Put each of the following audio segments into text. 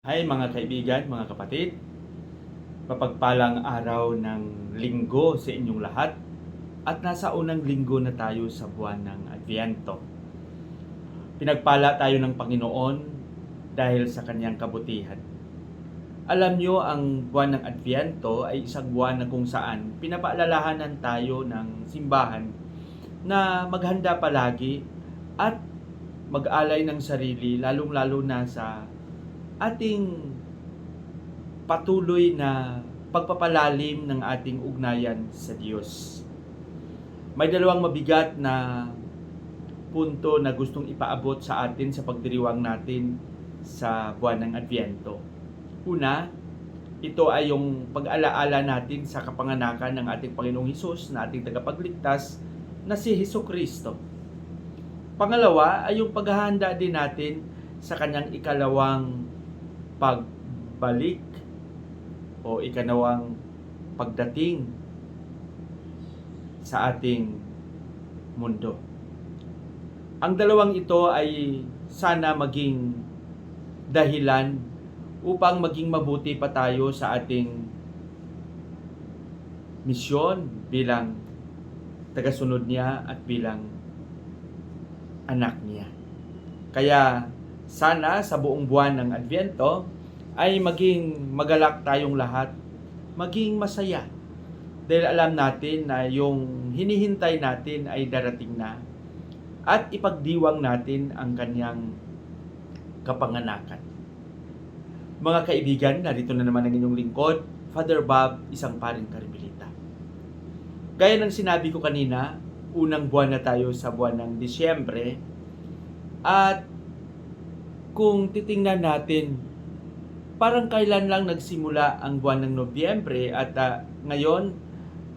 Hi mga kaibigan, mga kapatid. Mapagpalang araw ng linggo sa inyong lahat at nasa unang linggo na tayo sa buwan ng Adviento. Pinagpala tayo ng Panginoon dahil sa kanyang kabutihan. Alam nyo, ang buwan ng Adviento ay isang buwan na kung saan pinapaalalahanan tayo ng simbahan na maghanda palagi at mag-alay ng sarili lalong-lalo na sa ating patuloy na pagpapalalim ng ating ugnayan sa Diyos. May dalawang mabigat na punto na gustong ipaabot sa atin sa pagdiriwang natin sa buwan ng Adviento. Una, ito ay yung pag-alaala natin sa kapanganakan ng ating Panginoong Hesus na ating tagapagligtas na si Heso Kristo. Pangalawa ay yung paghahanda din natin sa kanyang ikalawang pagbalik o ikanawang pagdating sa ating mundo. Ang dalawang ito ay sana maging dahilan upang maging mabuti pa tayo sa ating misyon bilang tagasunod niya at bilang anak niya. Kaya sana sa buong buwan ng Advento ay maging magalak tayong lahat, maging masaya. Dahil alam natin na yung hinihintay natin ay darating na at ipagdiwang natin ang kanyang kapanganakan. Mga kaibigan, narito na naman ang inyong lingkod, Father Bob, isang paring karmelita. Gaya ng sinabi ko kanina, unang buwan na tayo sa buwan ng Disyembre at kung titingnan natin, parang kailan lang nagsimula ang buwan ng Nobyembre at ah, ngayon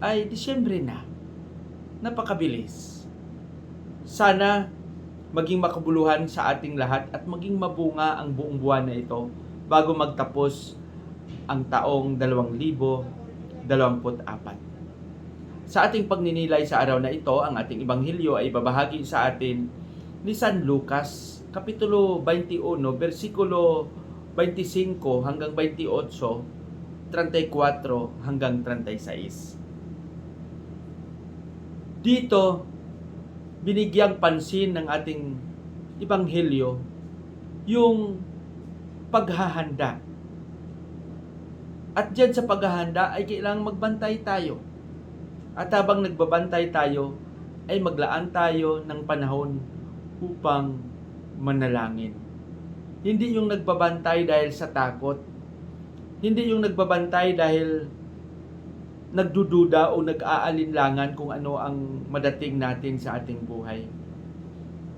ay Disyembre na. Napakabilis. Sana maging makabuluhan sa ating lahat at maging mabunga ang buong buwan na ito bago magtapos ang taong 2024. Sa ating pagninilay sa araw na ito, ang ating ibanghilyo ay babahagi sa atin ni San Lucas Kapitulo 21, versikulo 25 hanggang 28, 34 hanggang 36. Dito, binigyang pansin ng ating ibanghelyo yung paghahanda. At dyan sa paghahanda ay kailangang magbantay tayo. At habang nagbabantay tayo, ay maglaan tayo ng panahon upang manalangin. Hindi yung nagbabantay dahil sa takot. Hindi yung nagbabantay dahil nagdududa o nag-aalinlangan kung ano ang madating natin sa ating buhay.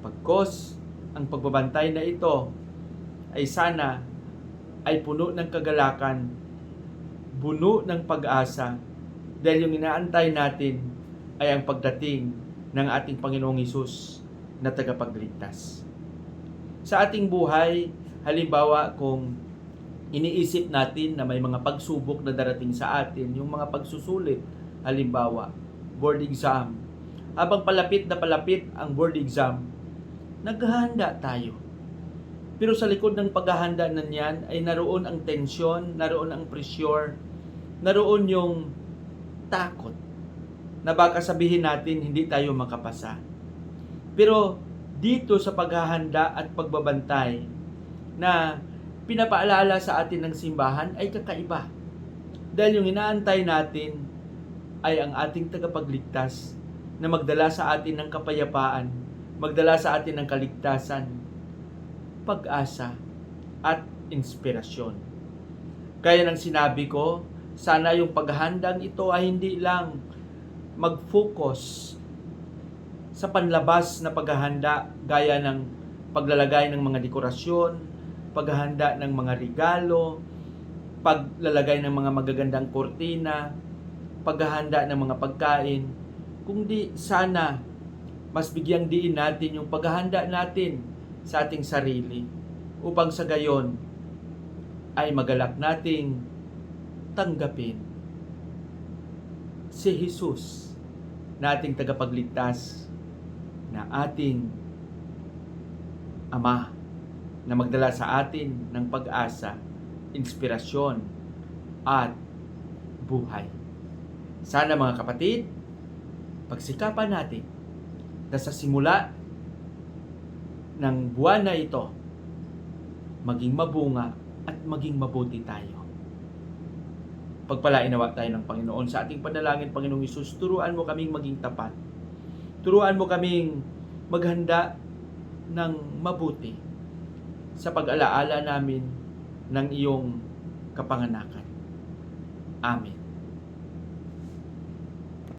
Pagkos ang pagbabantay na ito ay sana ay puno ng kagalakan, puno ng pag-asa, dahil yung inaantay natin ay ang pagdating ng ating Panginoong Isus na tagapagligtas. Sa ating buhay, halimbawa kung iniisip natin na may mga pagsubok na darating sa atin, yung mga pagsusulit, halimbawa, board exam. Habang palapit na palapit ang board exam, naghahanda tayo. Pero sa likod ng paghahanda na niyan ay naroon ang tensyon, naroon ang pressure, naroon yung takot na baka sabihin natin hindi tayo makapasa. Pero dito sa paghahanda at pagbabantay na pinapaalala sa atin ng simbahan ay kakaiba. Dahil yung inaantay natin ay ang ating tagapagligtas na magdala sa atin ng kapayapaan, magdala sa atin ng kaligtasan, pag-asa, at inspirasyon. Kaya nang sinabi ko, sana yung paghandang ito ay hindi lang mag-focus sa panlabas na paghahanda gaya ng paglalagay ng mga dekorasyon, paghahanda ng mga regalo, paglalagay ng mga magagandang kortina, paghahanda ng mga pagkain, kundi sana mas bigyang diin natin yung paghahanda natin sa ating sarili upang sa gayon ay magalak nating tanggapin si Jesus na ating tagapagligtas ating Ama na magdala sa atin ng pag-asa inspirasyon at buhay. Sana mga kapatid, pagsikapan natin na sa simula ng buwan na ito, maging mabunga at maging mabuti tayo. Pagpalainawa tayo ng Panginoon sa ating panalangin, Panginoong Isus, turuan mo kaming maging tapat. Turuan mo kaming maghanda ng mabuti sa pag-alaala namin ng iyong kapanganakan. Amen.